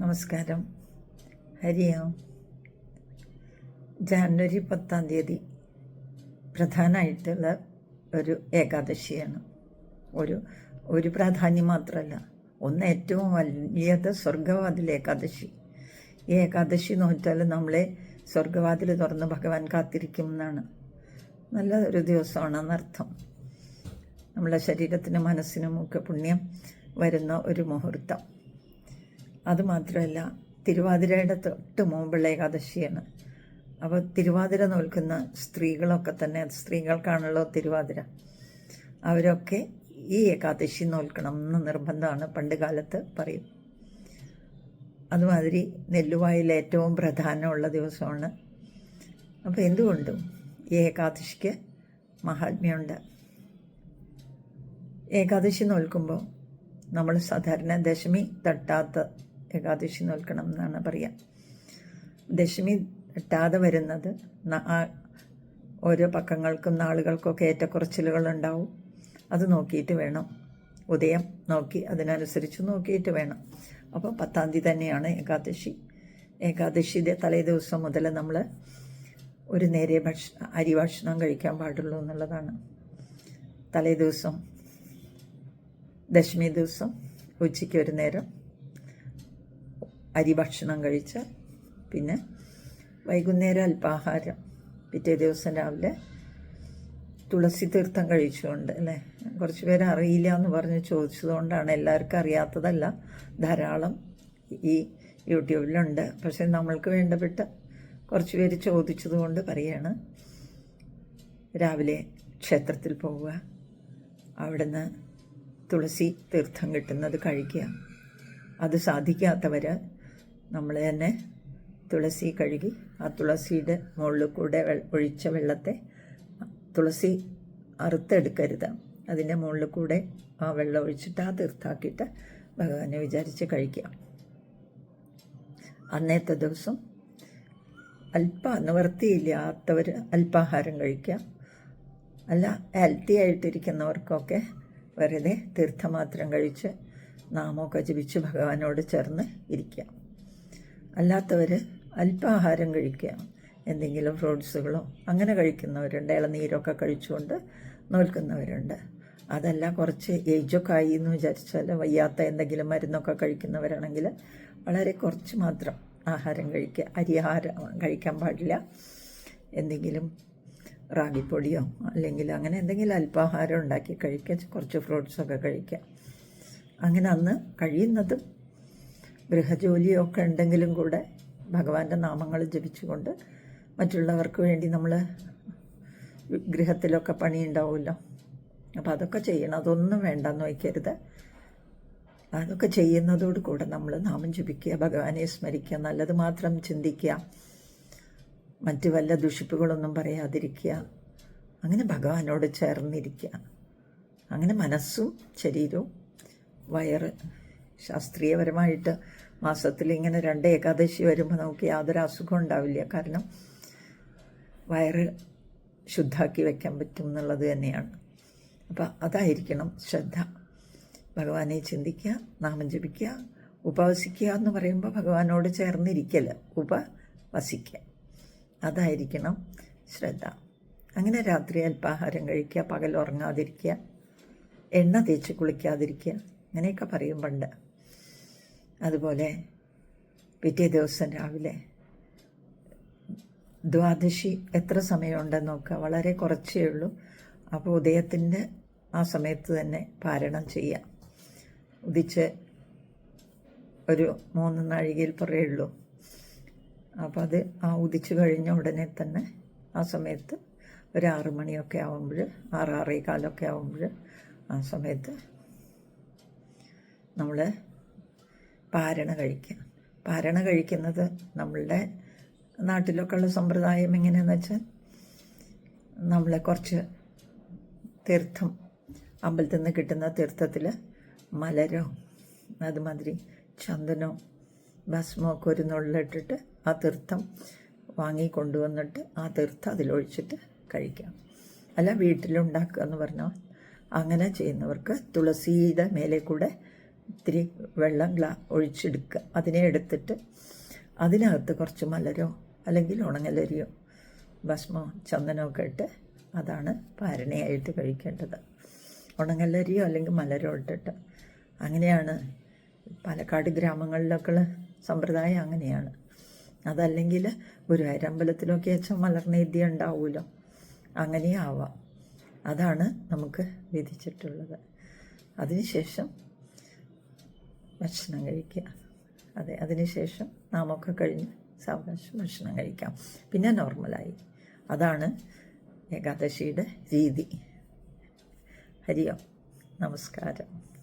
നമസ്കാരം. ഹരി ഓം. ജാനുവരി പത്താം തീയതി പ്രധാനമായിട്ടുള്ള ഒരു ഏകാദശിയാണ്. ഒരു ഒരു പ്രാധാന്യം മാത്രമല്ല ഒന്ന് ഏറ്റവും വലിയത് സ്വർഗവാതിൽ ഏകാദശി. ഈ ഏകാദശി നോറ്റാൽ നമ്മളെ സ്വർഗവാതിൽ തുറന്ന് ഭഗവാൻ കാത്തിരിക്കും എന്നാണ് നല്ല ഒരു ദിവസമാണെന്നർത്ഥം നമ്മളെ ശരീരത്തിനും മനസ്സിനും ഒക്കെ പുണ്യം വരുന്ന ഒരു മുഹൂർത്തം. അതുമാത്രമല്ല തിരുവാതിരയുടെ തൊട്ട് മുമ്പുള്ള ഏകാദശിയാണ്. അപ്പോൾ തിരുവാതിര നോൽക്കുന്ന സ്ത്രീകളൊക്കെ തന്നെ സ്ത്രീകൾക്കാണല്ലോ തിരുവാതിര. അവരൊക്കെ ഈ ഏകാദശി നോൽക്കണം എന്ന് നിർബന്ധമാണ് പണ്ട് കാലത്ത് പറയും. അതുമാതിരി നെല്ലുവായിൽ ഏറ്റവും പ്രധാനമുള്ള ദിവസമാണ്. അപ്പോൾ എന്തുകൊണ്ടും ഈ ഏകാദശിക്ക് മഹാത്മ്യമുണ്ട്. ഏകാദശി നോൽക്കുമ്പോൾ നമ്മൾ സാധാരണ ദശമി തട്ടാത്ത ഏകാദശി നോൽക്കണം എന്നാണ് പറയുക ദശമി എട്ടാതെ വരുന്നത് ഓരോ പക്കങ്ങൾക്കും നാളുകൾക്കൊക്കെ ഏറ്റക്കുറച്ചിലുകൾ ഉണ്ടാവും. അത് നോക്കിയിട്ട് വേണം. ഉദയം നോക്കി അതിനനുസരിച്ച് നോക്കിയിട്ട് വേണം. അപ്പോൾ പത്താം തീയതി തന്നെയാണ് ഏകാദശി. ഏകാദശിയുടെ തലേ ദിവസം മുതൽ നമ്മൾ ഒരു നേരെ ഭക്ഷ അരി ഭക്ഷണം കഴിക്കാൻ പാടുള്ളൂ എന്നുള്ളതാണ്. തലേ ദിവസം ദശമി ദിവസം ഉച്ചയ്ക്ക് ഒരു നേരം അരി ഭക്ഷണം കഴിച്ച് പിന്നെ വൈകുന്നേരം അല്പാഹാരം പിറ്റേ ദിവസം രാവിലെ തുളസി തീർത്ഥം കഴിച്ചുകൊണ്ട് അല്ലേ? കുറച്ച് പേര് അറിയില്ല എന്ന് പറഞ്ഞ് ചോദിച്ചതുകൊണ്ടാണ് എല്ലാവർക്കും അറിയാത്തതല്ല. ധാരാളം ഈ യൂട്യൂബിലുണ്ട്. പക്ഷെ നമ്മൾക്ക് വേണ്ടപ്പെട്ട കുറച്ച് പേര് ചോദിച്ചതുകൊണ്ട് പറയാണ് രാവിലെ ക്ഷേത്രത്തിൽ പോവുക. അവിടുന്ന് തുളസി തീർത്ഥം കിട്ടുന്നത് കഴിക്കുക. അത് സാധിക്കാത്തവർ നമ്മൾ തന്നെ തുളസി കഴുകി ആ തുളസിയുടെ മുകളിൽ കൂടെ ഒഴിച്ച വെള്ളത്തെ തുളസി അറുത്തെടുക്കരുത്. അതിന്റെ മുകളിൽ കൂടെ ആ വെള്ളം ഒഴിച്ചിട്ട് ആ തീർത്ഥാക്കിയിട്ട് ഭഗവാനെ വിചാരിച്ച് കഴിക്കുക. അന്നത്തെ ദിവസം അല്പ നിവർത്തിയില്ലാത്തവർ അല്പാഹാരം കഴിക്കുക. അല്ല ഹെൽത്തി ആയിട്ടിരിക്കുന്നവർക്കൊക്കെ വെറുതെ തീർത്ഥമാത്രം കഴിച്ച് നാമൊക്കെ ജപിച്ച് ഭഗവാനോട് ചേർന്ന് ഇരിക്കുക. അല്ലാത്തവർ അല്പാഹാരം കഴിക്കുക. എന്തെങ്കിലും ഫ്രൂട്ട്സുകളോ അങ്ങനെ കഴിക്കുന്നവരുണ്ട്. ഇളനീരൊക്കെ കഴിച്ചുകൊണ്ട് നോൽക്കുന്നവരുണ്ട്. അതല്ല കുറച്ച് ഏജൊക്കെ ആയി എന്ന് വിചാരിച്ചാൽ വയ്യാത്ത എന്തെങ്കിലും മരുന്നൊക്കെ കഴിക്കുന്നവരാണെങ്കിൽ വളരെ കുറച്ച് മാത്രം ആഹാരം കഴിക്കുക. അരിയാഹാരം കഴിക്കാൻ പാടില്ല. എന്തെങ്കിലും റാഗിപ്പൊടിയോ അല്ലെങ്കിൽ അങ്ങനെ എന്തെങ്കിലും അല്പാഹാരം ഉണ്ടാക്കി കഴിക്കുക. കുറച്ച് ഫ്രൂട്ട്സൊക്കെ കഴിക്കുക. അങ്ങനെ അന്ന് കഴിയുന്നതും ഗൃഹജോലിയോ ഒക്കെ ഉണ്ടെങ്കിലും കൂടെ ഭഗവാന്റെ നാമങ്ങൾ ജപിച്ചുകൊണ്ട് മറ്റുള്ളവർക്ക് വേണ്ടി നമ്മൾ ഗൃഹത്തിലൊക്കെ പണിയുണ്ടാവുമല്ലോ. അപ്പോൾ അതൊക്കെ ചെയ്യണം. അതൊന്നും വേണ്ടെന്ന് വയ്ക്കരുത്. അതൊക്കെ ചെയ്യുന്നതോട് കൂടെ നമ്മൾ നാമം ജപിക്കുക ഭഗവാനെ സ്മരിക്കുക നല്ലത് മാത്രം ചിന്തിക്കുക മറ്റ് വല്ല ദുഷിപ്പുകളൊന്നും പറയാതിരിക്കുക അങ്ങനെ ഭഗവാനോട് ചേർന്നിരിക്കുക. അങ്ങനെ മനസ്സും ശരീരവും വയറ് ശാസ്ത്രീയപരമായിട്ട് മാസത്തിൽ ഇങ്ങനെ രണ്ട് ഏകാദശി വരുമ്പോൾ നമുക്ക് യാതൊരു അസുഖം ഉണ്ടാവില്ല. കാരണം വയറ് ശുദ്ധാക്കി വയ്ക്കാൻ പറ്റും എന്നുള്ളത് തന്നെയാണ്. അപ്പം അതായിരിക്കണം ശ്രദ്ധ. ഭഗവാനെ ചിന്തിക്കുക നാമം ജപിക്കുക ഉപവസിക്കുക എന്ന് പറയുമ്പോൾ ഭഗവാനോട് ചേർന്നിരിക്കൽ ഉപവസിക്കുക. അതായിരിക്കണം ശ്രദ്ധ. അങ്ങനെ രാത്രി അല്പാഹാരം കഴിക്കുക പകൽ ഉറങ്ങാതിരിക്കുക എണ്ണ തേച്ച് കുളിക്കാതിരിക്കുക അങ്ങനെയൊക്കെ പറയും പണ്ട് അതുപോലെ പിറ്റേ ദിവസം രാവിലെ ദ്വാദശി എത്ര സമയമുണ്ടെന്ന് നോക്കുക. വളരെ കുറച്ചേ ഉള്ളൂ. അപ്പോൾ ഉദയത്തിന്റെ ആ സമയത്ത് തന്നെ പാരണം ചെയ്യാം. ഉദിച്ച് ഒരു മൂന്ന് നാഴികയിൽ ഉള്ളൂ. അപ്പോൾ അത് ആ ഉദിച്ചു കഴിഞ്ഞ ഉടനെ തന്നെ ആ സമയത്ത് ഒരു ആറ് മണിയൊക്കെ ആകുമ്പോൾ ആറ് ആറേ കാലമൊക്കെ ആകുമ്പോൾ ആ സമയത്ത് നമ്മൾ പാരണ കഴിക്കുക. പാരണ കഴിക്കുന്നത് നമ്മളുടെ നാട്ടിലൊക്കെ ഉള്ള സമ്പ്രദായം എങ്ങനെയാണെന്ന് വെച്ചാൽ നമ്മളെ കുറച്ച് തീർത്ഥം അമ്പലത്തിൽ നിന്ന് കിട്ടുന്ന തീർത്ഥത്തിൽ മലരോ അതുമാതിരി ചന്ദനോ ഭസ്മോ ഒക്കെ ഒരു നുള്ളിട്ടിട്ട് ആ തീർത്ഥം വാങ്ങി കൊണ്ടുവന്നിട്ട് ആ തീർത്ഥം അതിലൊഴിച്ചിട്ട് കഴിക്കാം അല്ല വീട്ടിലുണ്ടാക്കുക എന്ന് പറഞ്ഞാൽ അങ്ങനെ ചെയ്യുന്നവർക്ക് തുളസിയുടെ മേലെ കൂടെ ഇത്തിരി വെള്ളം ഗ്ലാ ഒഴിച്ചെടുക്കുക. അതിനെ എടുത്തിട്ട് അതിനകത്ത് കുറച്ച് മലരോ അല്ലെങ്കിൽ ഉണങ്ങലരിയോ ഭസ്മോ ചന്ദനമൊക്കെ ഇട്ട് അതാണ് പാരണയായിട്ട് കഴിക്കേണ്ടത്. ഉണങ്ങലരിയോ അല്ലെങ്കിൽ മലരോ ഇട്ടിട്ട്. അങ്ങനെയാണ് പാലക്കാട് ഗ്രാമങ്ങളിലൊക്കെ ഉള്ള സമ്പ്രദായം അങ്ങനെയാണ്. അതല്ലെങ്കിൽ ഗുരുവായൂരമ്പലത്തിലൊക്കെ വെച്ചാൽ മലർനേദ്യം ഉണ്ടാവുമല്ലോ. അങ്ങനെയാവാം. അതാണ് നമുക്ക് വിധിച്ചിട്ടുള്ളത്. അതിനുശേഷം ഭക്ഷണം കഴിക്കുക. അതെ അതിനുശേഷം നാമൊക്കെ കഴിഞ്ഞ് സാവകാശം ഭക്ഷണം കഴിക്കാം. പിന്നെ നോർമലായി. അതാണ് ഏകാദശിയുടെ രീതി. ഹരിയോ. നമസ്കാരം.